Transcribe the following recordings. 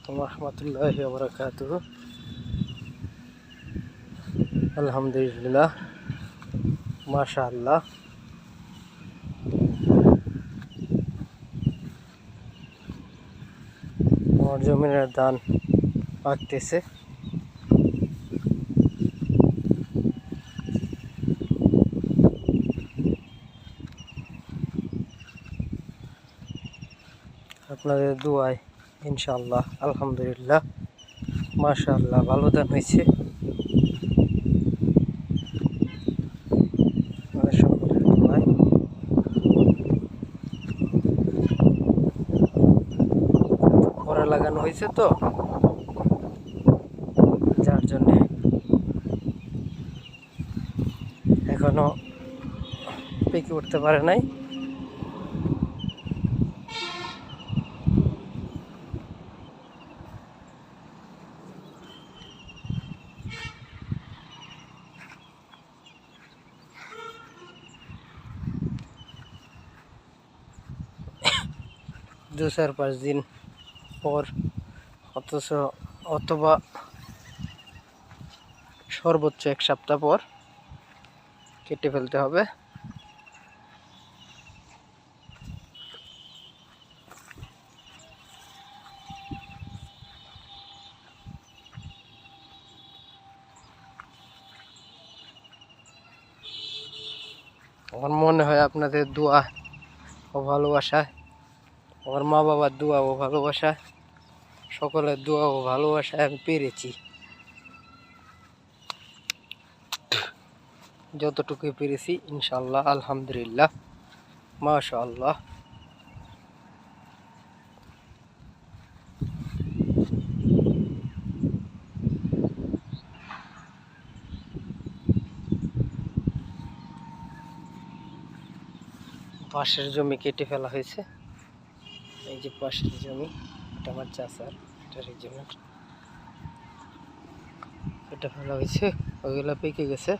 আলাইকুম রহমতুল্লাহ বরকাত আলহামদুলিল্লাহ মাশা আল্লাহ আমার জমিনের ধান পাকতেছে আপনাদের দোয়ায় ইনশাআল্লাহ, আলহামদুলিল্লাহ। মাশাআল্লাহ, ভালো ধান হয়েছে। সকলের লাগানো হয়েছে তো। যার জন্যে এখনও পেকে উঠতে পারে নাই। দু চার পাঁচ দিন পর অথচ অথবা সর্বোচ্চ এক সপ্তাহ পর কেটে ফেলতে হবে। আমার মনে হয় আপনাদের দোয়া ও ভালোবাসায় আমার মা বাবার দোয়া ও ভালোবাসা, সকলের দোয়া ও ভালোবাসায় আমি পেরেছি। যতটুকু পেরেছি ইনশাল্লাহ আলহামদুলিল্লাহ, মাশাআল্লাহ। পাশের জমি কেটে ফেলা হয়েছে। যে পাশের জমি এটা আমার চাষার এটার এই জমি এটা ফেলা হয়েছে ওইগুলো পেকে গেছে।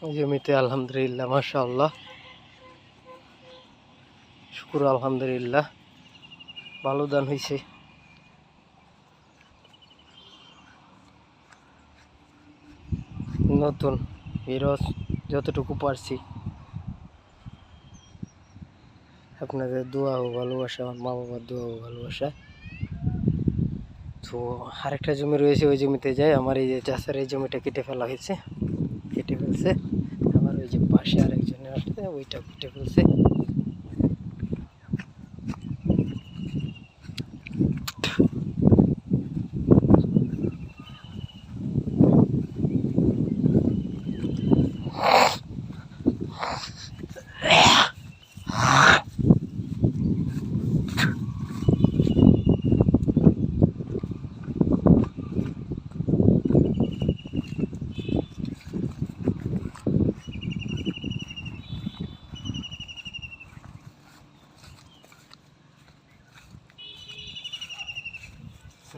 জমিতে আলহামদুলিল্লাহ, মাশাআল্লাহ। শুকুর, আলহামদুলিল্লাহ। ভালো দান হয়েছে নতুন বিরস যতটুকু পারছি। আপনাদের দোয়া ও ভালোবাসা, আমার মা বাবার দোয়া ও ভালোবাসা। তো আরেকটা জমি রয়েছে, ওই জমিতে যাই। আমার এই যে চাষের এই জমিটা কেটে ফেলা হয়েছে। কেটে ফেলছে। পাশে আরেকজনের আছে ওইটা কেটে ফেলছে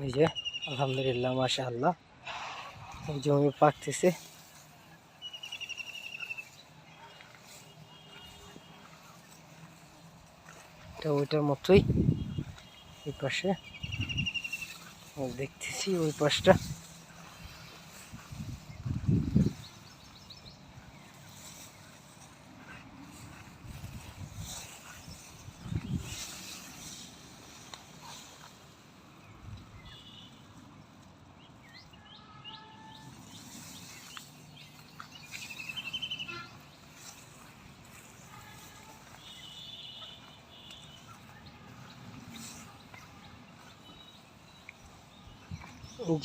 এই যে আলহামদুলিল্লাহ মাসা আল্লাহ জমি পাকতেছে ওইটার মতোই। এই পাশে। দেখতেছি ওই পাশটা।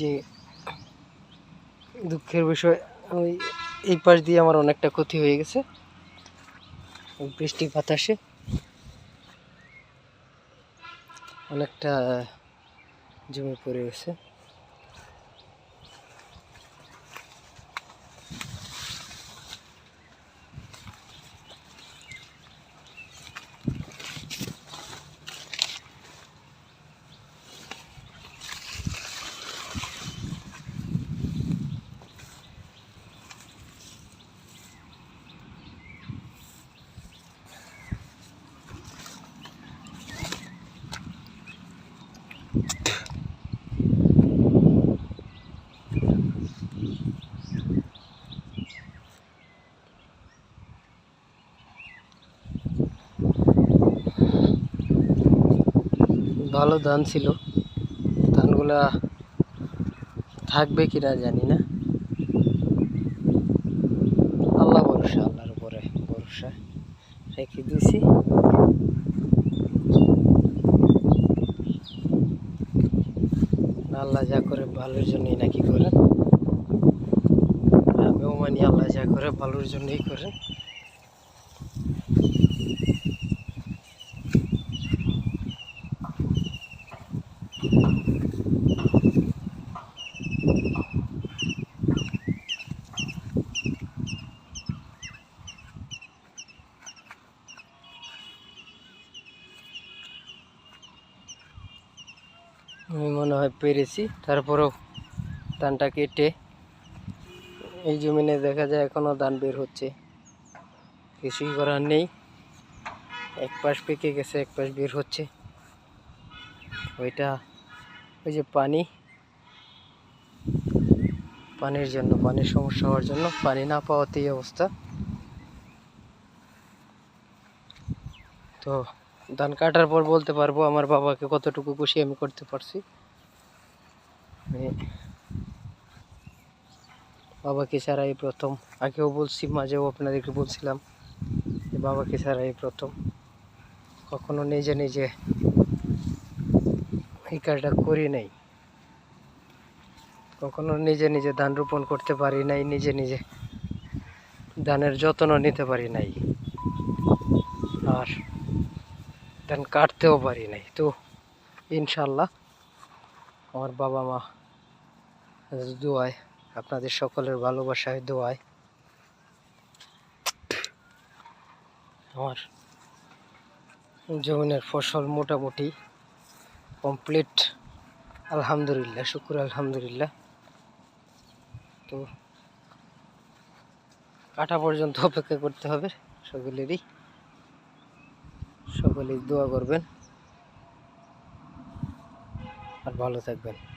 যে দুঃখের বিষয়, ওই এই পাশ দিয়ে আমার অনেকটা ক্ষতি হয়ে গেছে। বৃষ্টি বাতাসে অনেকটা জমি পড়ে গেছে। ভালো ধান ছিল। ধানগুলা থাকবে কিনা জানি না। আল্লাহ ভরসা, আল্লাহর উপরে ভরসা রেখে দিয়েছি আল্লাহ যা করে ভালোর জন্যই নাকি করেন? আমিও মানি আল্লাহ যা করে ভালোর জন্যই করেন আমি মনে হয় পেরেছি। তারপরেও ধানটা কেটে এই জমিনে দেখা যায় এখনও ধান বের হচ্ছে। কিছুই করার নেই। এক পাশ পেকে গেছে, এক পাশ বের হচ্ছে। ওইটা ওই যে পানি। পানির জন্য, পানির সমস্যা হওয়ার জন্য পানি না পাওয়াতেই অবস্থা। তো ধান কাটার পর বলতে পারব, আমার বাবাকে কতটুকু খুশি আমি করতে পারছি। বাবাকে ছাড়া এই প্রথম। আগেও বলছি, মাঝেও আপনাদেরকে বলছিলাম যে বাবাকে ছাড়া এই প্রথম। কখনো নিজে নিজে এই কাজটা করি নাই। কখনো নিজে নিজে ধান রোপণ করতে পারি নাই, নিজে নিজে ধানের যত্ন নিতে পারি নাই। আর ধান কাটতেও পারি নাই। তো ইনশাল্লাহ আমার বাবা মা দোয়ায়, আপনাদের সকলের ভালোবাসায় দোয়ায়। আমার জমিনের ফসল মোটামুটি কমপ্লিট আলহামদুলিল্লাহ, শুক্র আলহামদুলিল্লাহ। তো কাটা পর্যন্ত অপেক্ষা করতে হবে সকলেরই। সকলেই দোয়া করবেন। আর ভালো থাকবেন।